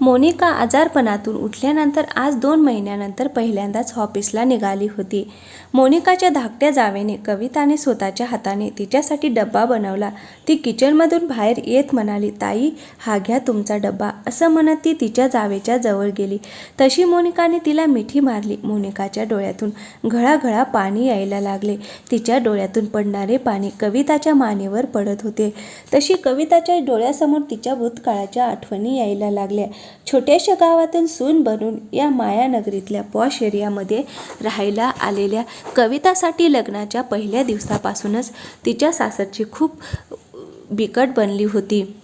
मोनिका आजारपणातून उठल्यानंतर आज दोन महिन्यानंतर पहिल्यांदाच ऑफिसला निघाली होती. मोनिकाच्या धाकट्या जावेने कविताने स्वतःच्या हाताने तिच्यासाठी डब्बा बनवला. ती किचनमधून बाहेर येत म्हणाली ताई हा घ्या तुमचा डब्बा. असं म्हणत ती तिच्या जावेच्या जवळ गेली. तशी मोनिकाने तिला मिठी मारली. मोनिकाच्या डोळ्यातून घळाघळा पाणी यायला लागले. तिच्या डोळ्यातून पडणारे पाणी कविताच्या मानेवर पडत होते. तशी कविताच्या डोळ्यासमोर तिच्या भूतकाळाच्या आठवणी यायला लागल्या. छोट्याशा गावातून सून बनून या मायानगरीतल्या पॉश एरियामध्ये राहायला आलेल्या कवितासाठी लग्नाच्या पहिल्या दिवसापासूनच तिच्या सासरची खूप बिकट बनली होती.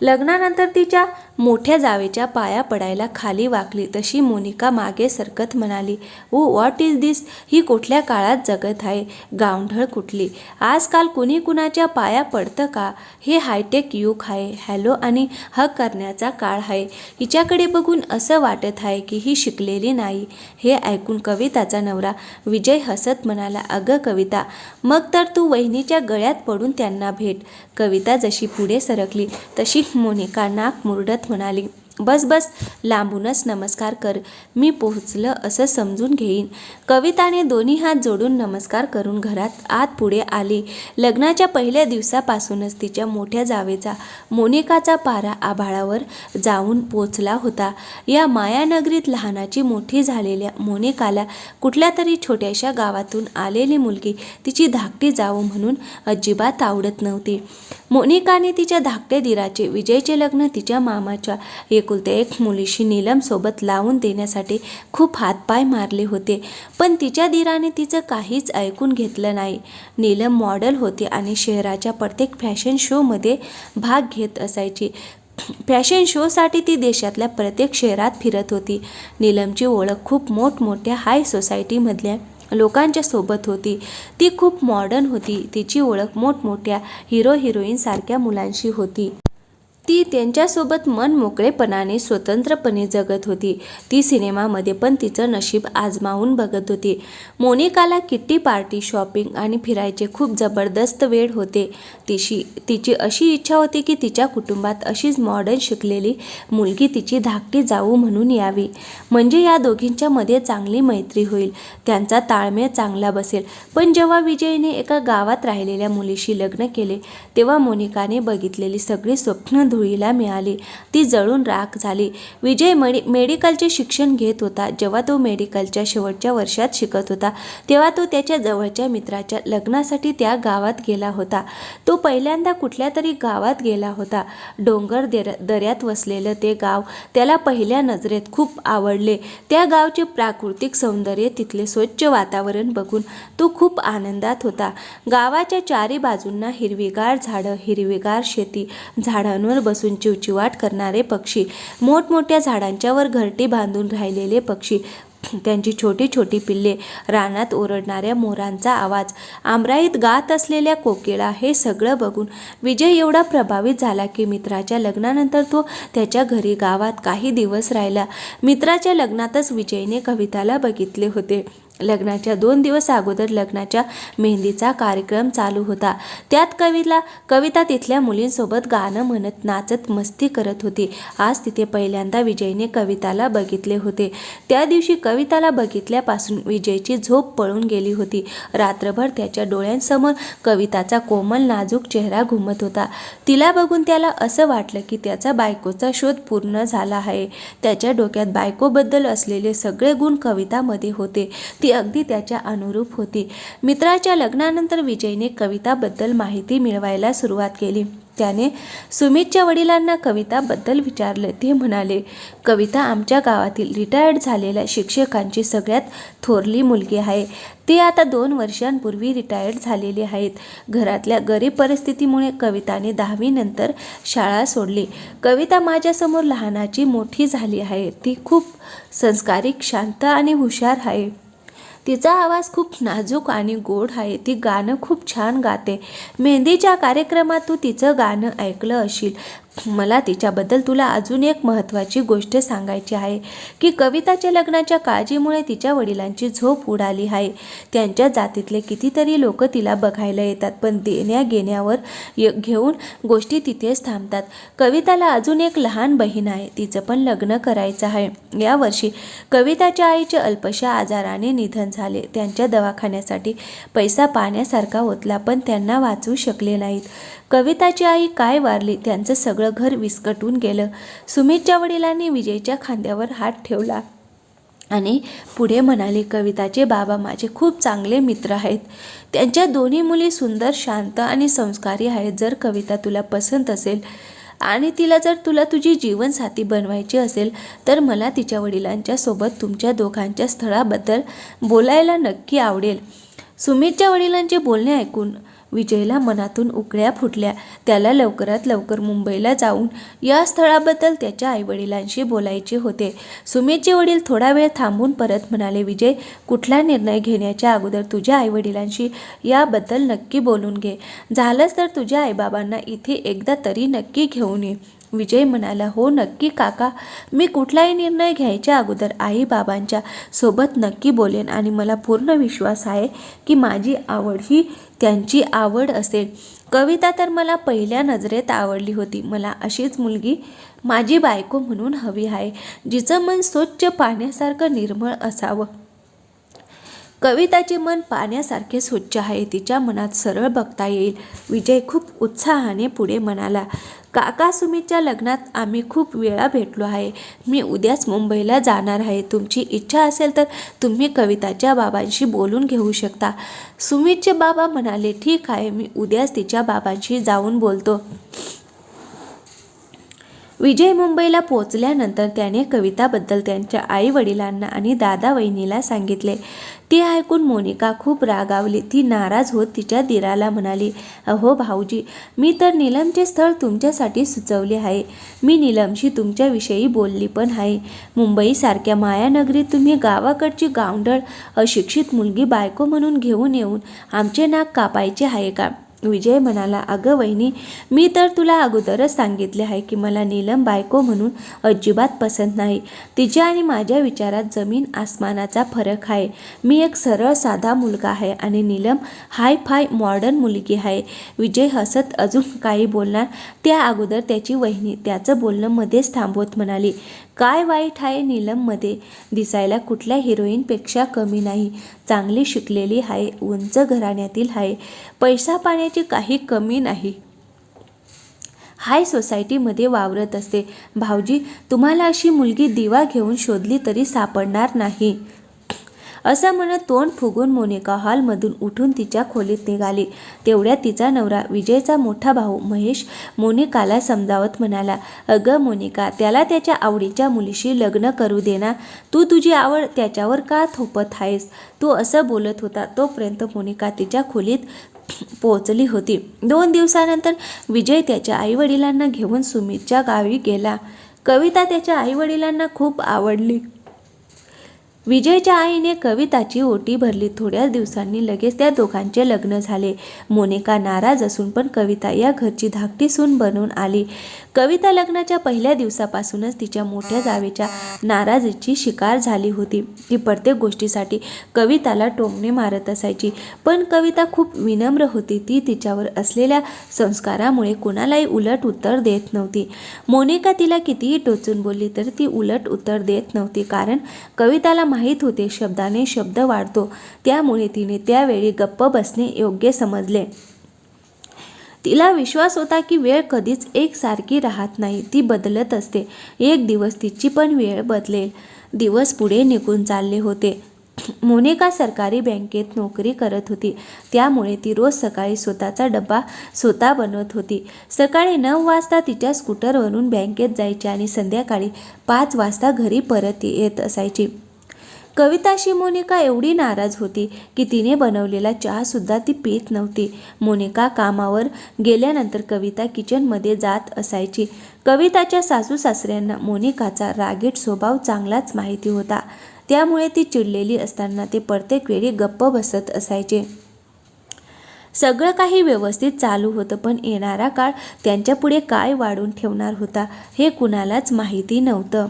लग्नानंतर तिच्या मोठ्या जावेच्या पाया पडायला खाली वाकली तशी मोनिका मागे सरकत म्हणाली ओ व्हॉट इज दिस ही कुठल्या काळात जगत आहे? गावढळ कुठली? आजकाल कुणी कुणाच्या पाया पडतं का? हे हायटेक युग आहे हॅलो आणि हक करण्याचा काळ आहे. हिच्याकडे बघून असं वाटत आहे की ही शिकलेली नाही. हे ऐकून कविताचा नवरा विजय हसत म्हणाला अगं कविता मग तर तू वहिनीच्या गळ्यात पडून त्यांना भेट. कविता जशी पुढे सरकली तशी मोनिका नाक मुरडत म्हणाली. बस बस. लांबूनच नमस्कार कर. मी पोहोचलं असं समजून घेईन. कविताने दोन्ही हात जोडून नमस्कार करून घरात आत पुढे आली. लग्नाच्या पहिल्या दिवसापासूनच तिच्या मोठ्या जावेचा मोनिकाचा पारा आभाळावर जाऊन पोचला होता. या मायानगरीत लहानाची मोठी झालेल्या मोनिकाला कुठल्या तरी छोट्याशा गावातून आलेली मुलगी तिची धाकटी जावं म्हणून अजिबात आवडत नव्हती. मोनिकाने तिच्या धाकटे दिराचे विजयचे लग्न तिच्या मामाच्या एक एकुलते एक मुलीशी नीलमसोबत लावून देण्यासाठी खूप हातपाय मारले होते. पण तिच्या दीराने तिचं काहीच ऐकून घेतलं नाही. नीलम मॉडेल होती आणि शहराच्या प्रत्येक फॅशन शोमध्ये भाग घेत असायची. फॅशन शोसाठी ती देशातल्या प्रत्येक शहरात फिरत होती. नीलमची ओळख खूप मोठमोठ्या हाय सोसायटीमधल्या लोकांच्या सोबत होती. ती खूप मॉडर्न होती. तिची ओळख मोठमोठ्या हिरो हिरोईनसारख्या मुलांशी होती. ती त्यांच्यासोबत मन मोकळेपणाने स्वतंत्रपणे जगत होती. ती सिनेमामध्ये पण तिचं नशीब आजमावून बघत होती. मोनिकाला किट्टी पार्टी शॉपिंग आणि फिरायचे खूप जबरदस्त वेळ होते. तिशी तिची अशी इच्छा होती की तिच्या कुटुंबात अशीच मॉडर्न शिकलेली मुलगी तिची धाकटी जाऊ म्हणून यावी. म्हणजे या दोघींच्या मध्ये चांगली मैत्री होईल. त्यांचा ताळमेळ चांगला बसेल. पण जेव्हा विजयने एका गावात राहिलेल्या मुलीशी लग्न केले तेव्हा मोनिकाने बघितलेली सगळी स्वप्न धुळीला मिळाली. ती जळून राख झाली. विजय मेडि मेडिकलचे शिक्षण घेत होता. जेव्हा तो मेडिकलच्या शेवटच्या वर्षात शिकत होता तेव्हा तो त्याच्या जवळच्या मित्राच्या लग्नासाठी त्या गावात गेला होता. तो पहिल्यांदा कुठल्या तरी गावात गेला होता. डोंगर देर दऱ्यात वसलेलं ते गाव त्याला पहिल्या नजरेत खूप आवडले. त्या गावचे प्राकृतिक सौंदर्य तिथले स्वच्छ वातावरण बघून तो खूप आनंदात होता. गावाच्या चारी बाजूंना हिरवीगार झाडं हिरवीगार शेती झाडांवर बसून चिवचिवाट करणारे पक्षी मोठमोठ्या झाडांच्यावर घरटी बांधून राहिलेले पक्षी त्यांची छोटी छोटी पिल्ले रानात ओरडणाऱ्या मोरांचा आवाज आमराईत गात असलेल्या कोकिळा हे सगळं बघून विजय एवढा प्रभावित झाला की मित्राच्या लग्नानंतर तो त्याच्या घरी गावात काही दिवस राहिला. मित्राच्या लग्नातच विजयने कविताला बघितले होते. लग्नाच्या दोन दिवस अगोदर लग्नाच्या मेहंदीचा कार्यक्रम चालू होता. त्यात कविला कविता तिथल्या मुलींसोबत गाणं म्हणत नाचत मस्ती करत होती. आज तिथे पहिल्यांदा विजयने कविताला बघितले होते. त्या दिवशी कविताला बघितल्यापासून विजयची झोप पळून गेली होती. रात्रभर त्याच्या डोळ्यांसमोर कविताचा कोमल नाजूक चेहरा घुमत होता. तिला बघून त्याला असं वाटलं की त्याचा बायकोचा शोध पूर्ण झाला आहे. त्याच्या डोक्यात बायकोबद्दल असलेले सगळे गुण कवितामध्ये होते. ती अगदी त्याच्या अनुरूप होती. मित्राच्या लग्नानंतर विजयने कविताबद्दल माहिती मिळवायला सुरुवात केली. त्याने सुमितच्या वडिलांना कविताबद्दल विचारले. ते म्हणाले कविता आमच्या गावातील रिटायर्ड झालेल्या शिक्षकांची सगळ्यात थोरली मुलगी आहे. ते आता दोन वर्षांपूर्वी रिटायर्ड झालेले आहेत. घरातल्या गरीब परिस्थितीमुळे कविताने दहावीनंतर शाळा सोडली. कविता माझ्यासमोर लहानाची मोठी झाली आहे. ती खूप संस्कारिक शांत आणि हुशार आहे. तिचा आवाज खूप नाजूक आणि गोड आहे. ती गाणं खूप छान गाते. मेहंदीच्या कार्यक्रमात तू तिचं गाणं ऐकलं असेल मला तिच्याबद्दल तुला अजून एक महत्त्वाची गोष्ट सांगायची आहे की कविताच्या लग्नाच्या काळजीमुळे तिच्या वडिलांची झोप उडाली आहे. त्यांच्या जातीतले कितीतरी लोक तिला बघायला येतात पण देण्या घेण्यावर य- घेऊन गोष्टी तिथेच थांबतात. कविताला अजून एक लहान बहीण आहे तिचं पण लग्न करायचं आहे. यावर्षी कविताच्या आईचे अल्पशा आजाराने निधन झाले. त्यांच्या दवाखान्यासाठी पैसा पाण्यासारखा होतला पण त्यांना वाचवू शकले नाहीत. कविताची आई काय वारली त्यांचं सगळं सगळं घर विस्कटून गेलं. सुमितच्या वडिलांनी विजयच्या खांद्यावर हात ठेवला आणि पुढे म्हणाले कविताचे बाबा माझे खूप चांगले मित्र आहेत. त्यांच्या दोन्ही मुली सुंदर शांत आणि संस्कारी आहेत. जर कविता तुला पसंत असेल आणि तिला जर तुला तुझी जीवनसाथी बनवायची असेल तर मला तिच्या वडिलांच्या सोबत तुमच्या दोघांच्या स्थळाबद्दल बोलायला नक्की आवडेल. सुमितच्या वडिलांचे बोलणे ऐकून विजयला मनातून उकळ्या फुटल्या. त्याला लवकरात लवकर मुंबईला जाऊन या स्थळाबद्दल त्याच्या आईवडिलांशी बोलायचे होते. सुमितचे वडील थोडा वेळ थांबून परत म्हणाले विजय कुठला निर्णय घेण्याच्या अगोदर तुझ्या आईवडिलांशी याबद्दल नक्की बोलून घे. झालंच तर तुझ्या आईबाबांना इथे एकदा तरी नक्की घेऊन ये. विजय म्हणाला हो नक्की काका. मी कुठलाही निर्णय घ्यायच्या अगोदर आई बाबांच्या सोबत नक्की बोलेन आणि मला पूर्ण विश्वास आहे की माझी आवड ही त्यांची आवड असेल. कविता तर मला पहिल्या नजरेत आवडली होती. मला अशीच मुलगी माझी बायको म्हणून हवी आहे जिचं मन स्वच्छ पाण्यासारखं निर्मळ असावं. कविताचे मन पाण्यासारखे स्वच्छ आहे. तिच्या मनात सरळ बघता येईल. विजय खूप उत्साहाने पुढे म्हणाला काका सुमितच्या लग्नात आम्ही खूप वेळा भेटलो आहे. मी उद्याच मुंबईला जाणार आहे. तुमची इच्छा असेल तर तुम्ही कविताच्या बाबांशी बोलून घेऊ शकता. सुमितचे बाबा म्हणाले ठीक आहे. मी उद्याच तिच्या बाबांशी जाऊन बोलतो. विजय मुंबईला पोचल्यानंतर त्याने कविताबद्दल त्यांच्या आई वडिलांना आणि दादा वहिनीला सांगितले. ते ऐकून मोनिका खूप रागावली. ती नाराज होत तिच्या दिराला म्हणाली अहो भाऊजी मी तर नीलमचे स्थळ तुमच्यासाठी सुचवले आहे. मी नीलमशी तुमच्याविषयी बोलली पण आहे. मुंबईसारख्या मायानगरीत तुम्ही गावाकडची गावंढळ अशिक्षित मुलगी बायको म्हणून घेऊन येऊन आमचे नाक कापायचे आहे का? विजय म्हणाला अगं वहिनी मी तर तुला अगोदरच सांगितले आहे की मला नीलम बायको म्हणून अजिबात पसंत नाही. तिच्या आणि माझ्या विचारात जमीन आसमानाचा फरक आहे. मी एक सरळ साधा मुलगा आहे आणि नीलम हाय फाय मॉडर्न मुलगी आहे. विजय हसत अजून काही बोलणार. त्या अगोदर त्याची वहिनी त्याचं बोलणं मध्येच थांबवत म्हणाली. काय वाईट आहे नीलममध्ये? दिसायला कुठल्या हिरोईनपेक्षा कमी नाही. चांगली शिकलेली आहे उंच घराण्यातील आहे. पैसा पाण्याची काही कमी नाही. हाय सोसायटीमध्ये वावरत असते. भाऊजी तुम्हाला अशी मुलगी दिवा घेऊन शोधली तरी सापडणार नाही. असं म्हणत तोंड फुगून मोनिका हॉलमधून उठून तिच्या खोलीत निघाली. तेवढ्या तिचा नवरा विजयचा मोठा भाऊ महेश मोनिकाला समजावत म्हणाला अगं मोनिका त्याला त्याच्या आवडीच्या मुलीशी लग्न करू देना तू तुझी आवड त्याच्यावर का थोपत आहेस? तू असं बोलत होता तोपर्यंत मोनिका तिच्या खोलीत पोचली होती. दोन दिवसानंतर विजय त्याच्या आईवडिलांना घेऊन सुमितच्या गावी गेला. कविता त्याच्या आईवडिलांना खूप आवडली. विजयच्या आईने कविताची ओटी भरली. थोड्याच दिवसांनी लगेच त्या दोघांचे लग्न झाले. मोनिका नाराज असून पण कविता या घरची धाकटी सून बनवून आली. कविता लग्नाच्या पहिल्या दिवसापासूनच तिच्या मोठ्या जावेच्या नाराजीची शिकार झाली होती. ती प्रत्येक गोष्टीसाठी कविताला टोमणे मारत असायची. पण कविता खूप विनम्र होती. ती तिच्यावर असलेल्या संस्कारामुळे कुणालाही उलट उत्तर देत नव्हती. मोनिका तिला कितीही टोचून बोलली तर ती उलट उत्तर देत नव्हती. कारण कविताला माहीत होते शब्दाने शब्द वाढतो. त्यामुळे तिने त्यावेळी गप्प बसणे योग्य समजले. तिला विश्वास होता की वेळ कधीच एकसारखी राहत नाही. ती बदलत असते. एक दिवस तिची पण वेळ बदलेल. दिवस पुढे निघून चालले होते. मोनिका सरकारी बँकेत नोकरी करत होती. त्यामुळे ती रोज सकाळी स्वतःचा डब्बा स्वतः बनवत होती. सकाळी नऊ वाजता तिच्या स्कूटरवरून बँकेत जायची आणि संध्याकाळी पाच वाजता घरी परत येत असायची. कविताशी मोनिका एवढी नाराज होती की तिने बनवलेला चहासुद्धा ती पित नव्हती. मोनिका कामावर गेल्यानंतर कविता किचनमध्ये जात असायची. कविताच्या सासू सासऱ्यांना मोनिकाचा रागीट स्वभाव चांगलाच माहिती होता. त्यामुळे ती चिडलेली असताना ते प्रत्येक वेळी गप्प बसत असायचे. सगळं काही व्यवस्थित चालू होतं पण येणारा काळ त्यांच्यापुढे काय वाढून ठेवणार होता हे कुणालाच माहिती नव्हतं.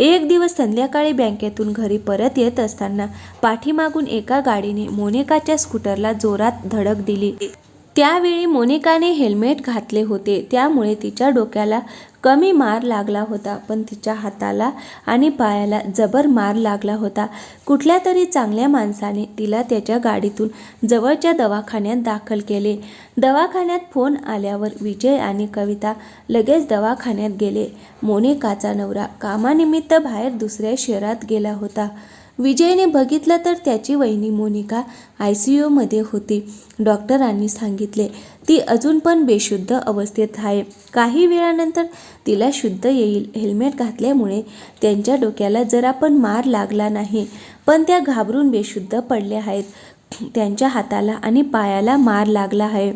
एक दिवस संध्याकाळी बँकेतून घरी परत येत असताना पाठीमागून एका गाडीने मोनिकाच्या स्कूटरला जोरात धडक दिली. त्यावेळी मोनिकाने हेल्मेट घातले होते. त्यामुळे तिच्या डोक्याला कमी मार लागला होता पण तिच्या हाताला आणि पायाला जबर मार लागला होता. कुठल्या तरी चांगल्या माणसाने तिला त्याच्या गाडीतून जवळच्या दवाखान्यात दाखल केले. दवाखान्यात फोन आल्यावर विजय आणि कविता लगेच दवाखान्यात गेले. मोनिकाचा नवरा कामानिमित्त बाहेर दुसऱ्या शहरात गेला होता. विजयने बघितलं तर त्याची वहिनी मोनिका आय सी यूमध्ये होती. डॉक्टरांनी सांगितले ती अजून पण बेशुद्ध अवस्थेत आहे. काही वेळानंतर तिला शुद्ध येईल. हेल्मेट घातल्यामुळे त्यांच्या डोक्याला जरा पण मार लागला नाही. पण त्या घाबरून बेशुद्ध पडल्या आहेत. त्यांच्या हाताला आणि पायाला मार लागला आहे.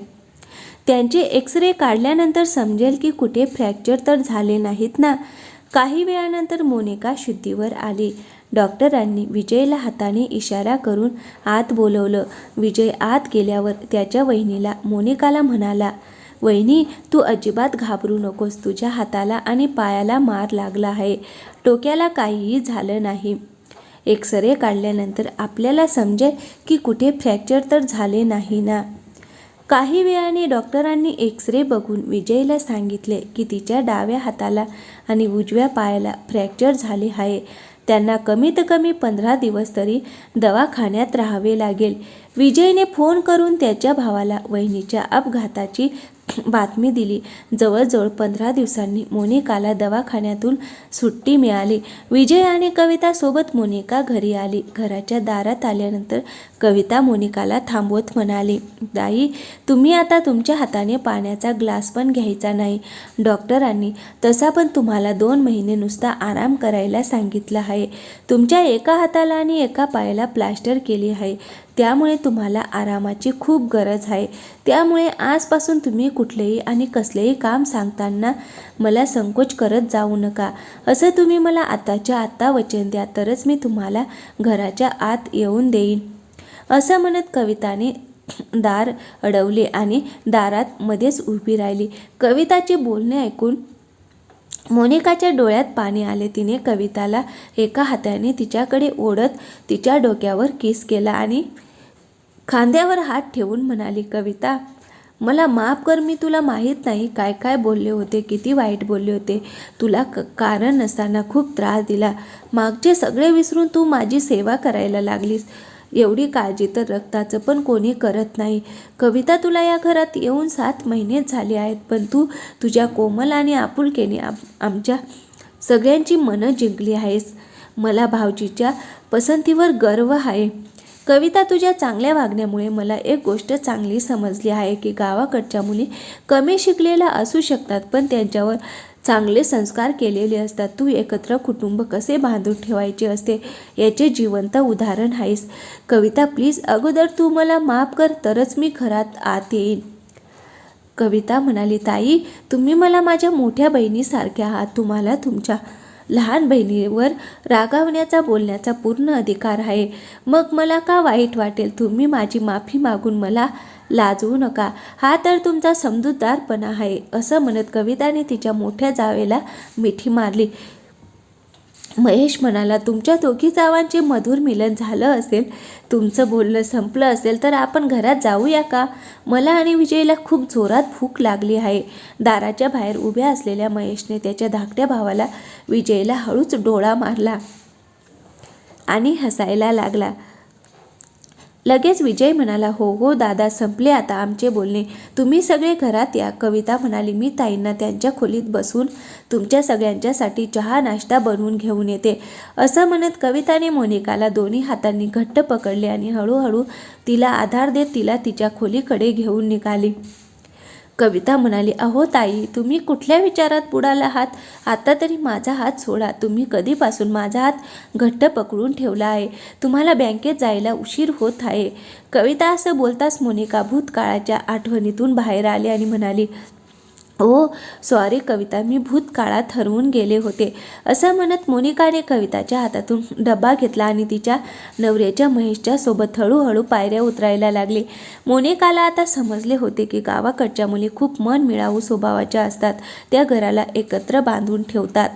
त्यांचे एक्सरे काढल्यानंतर समजेल की कुठे फ्रॅक्चर तर झाले नाहीत ना? काही वेळानंतर मोनिका शुद्धीवर आली. डॉक्टरांनी विजयला हाताने इशारा करून आत बोलवलं. विजय आत गेल्यावर त्याच्या वहिनीला मोनिकाला म्हणाला वहिनी तू अजिबात घाबरू नकोस. तुझ्या हाताला आणि पायाला मार लागला आहे. डोक्याला काहीही झालं नाही. एक्सरे काढल्यानंतर आपल्याला समजेल की कुठे फ्रॅक्चर तर झाले नाही ना काही वेळाने डॉक्टरांनी एक्सरे बघून विजयला सांगितले की तिच्या डाव्या हाताला आणि उजव्या पायाला फ्रॅक्चर झाले आहे. त्यांना कमीत कमी पंधरा दिवस तरी दवाखान्यात राहावे लागेल. विजयने फोन करून त्याच्या भावाला वहिनीच्या अपघाताची बातमी दिली. जवळजवळ पंधरा दिवसांनी मोनिकाला दवाखान्यातून सुट्टी मिळाली. विजय आणि कविता सोबत मोनिका घरी आली. घराच्या दारात आल्यानंतर कविता मोनिकाला थांबवत म्हणाली ताई तुम्ही आता तुमच्या हाताने पाण्याचा ग्लास पण घ्यायचा नाही. डॉक्टरांनी तसा पण तुम्हाला दोन महिने नुसता आराम करायला सांगितलं आहे. तुमच्या एका हाताला आणि एका पायाला प्लास्टर केली आहे. त्यामुळे तुम्हाला आरामाची खूप गरज आहे. त्यामुळे आजपासून तुम्ही कुठलेही आणि कसलेही काम सांगताना मला संकोच करत जाऊ नका. असं तुम्ही मला आताच्या आत्ता वचन द्या तरच मी तुम्हाला घराच्या आत येऊन देईन. असं म्हणत कविताने दार अडवले आणि दारात मध्येच उभी राहिली. कविताचे बोलणे ऐकून मोनिकाच्या डोळ्यात पाणी आले. तिने कविताला एका हाताने तिच्याकडे ओढत तिच्या डोक्यावर किस केला आणि खांद्यावर हात ठेवून म्हणाली कविता मला माफ कर मी तुला माहीत नाही काय काय बोलले होते किती वाईट बोलले होते. तुला क कारण नसताना खूप त्रास दिला. मागचे सगळे विसरून तू माझी सेवा करायला लागलीस. एवढी काळजी तर रक्ताचं पण कोणी करत नाही. कविता तुला या घरात येऊन सात महिनेच झाले आहेत पण तू तुझ्या कोमल आणि आपुलकेने आम आमच्या सगळ्यांची मनं जिंकली आहेस. मला भावजीच्या पसंतीवर गर्व आहे. कविता तुझ्या चांगल्या वागण्यामुळे मला एक गोष्ट चांगली समजली आहे की गावाकडच्या मुली कमी शिकलेल्या असू शकतात पण त्यांच्यावर चांगले संस्कार केलेले असतात. तू एकत्र कुटुंब कसे बांधून ठेवायचे असते? याचे जिवंत उदाहरण आहेस. कविता प्लीज अगोदर तू मला माफ कर तरच मी घरात आत येईन. कविता म्हणाली ताई तुम्ही मला माझ्या मोठ्या बहिणीसारख्या आहात. तुम्हाला तुमच्या लहान बहिणीवर रागावण्याचा बोलण्याचा पूर्ण अधिकार आहे. मग मला का वाईट वाटेल? तुम्ही माझी माफी मागून मला लाजवू नका. हा तर तुमचा समजूतदारपणा आहे असं म्हणत कविताने तिच्या मोठ्या जावेला मिठी मारली. महेश म्हणाला तुमच्या दोघी जावांचे मधुर मिलन झालं असेल तुमचं बोलणं संपलं असेल तर आपण घरात जाऊया का? मला आणि विजयला खूप जोरात भूक लागली आहे. दाराच्या बाहेर उभ्या असलेल्या महेशने त्याच्या धाकट्या भावाला विजयला हळूच डोळा मारला आणि हसायला लागला. लगेच विजय म्हणाला हो हो दादा संपले आता आमचे बोलणे. तुम्ही सगळे घरात या कविता म्हणाली मी ताईंना त्यांच्या खोलीत बसून तुमच्या सगळ्यांच्यासाठी चहा नाश्ता बनवून घेऊन येते असं म्हणत कविताने मोनिकाला दोन्ही हातांनी घट्ट पकडले आणि हळूहळू तिला आधार देत तिला तिच्या खोलीकडे घेऊन निघाली. कविता म्हणाली अहो ताई तुम्ही कुठल्या विचारात बुडाल आहात? आता तरी माझा हात सोडा. तुम्ही कधीपासून माझा हात घट्ट पकडून ठेवला आहे? तुम्हाला बँकेत जायला उशीर होत आहे. कविता असं बोलताच मोनिका भूतकाळाच्या आठवणीतून बाहेर आली आणि म्हणाली हो, ओ सॉरी कविता मी भूतकाळात हरवून गेले होते. असं म्हणत मोनिकाने कविताच्या हातातून डबा घेतला आणि तिच्या नवऱ्याच्या महेशच्या सोबत हळूहळू पायऱ्या उतरायला लागली. मोनिकाला आता समजले होते की गावाकडच्या मुली खूप मन मिळावू स्वभावाच्या असतात. त्या घराला एकत्र बांधून ठेवतात.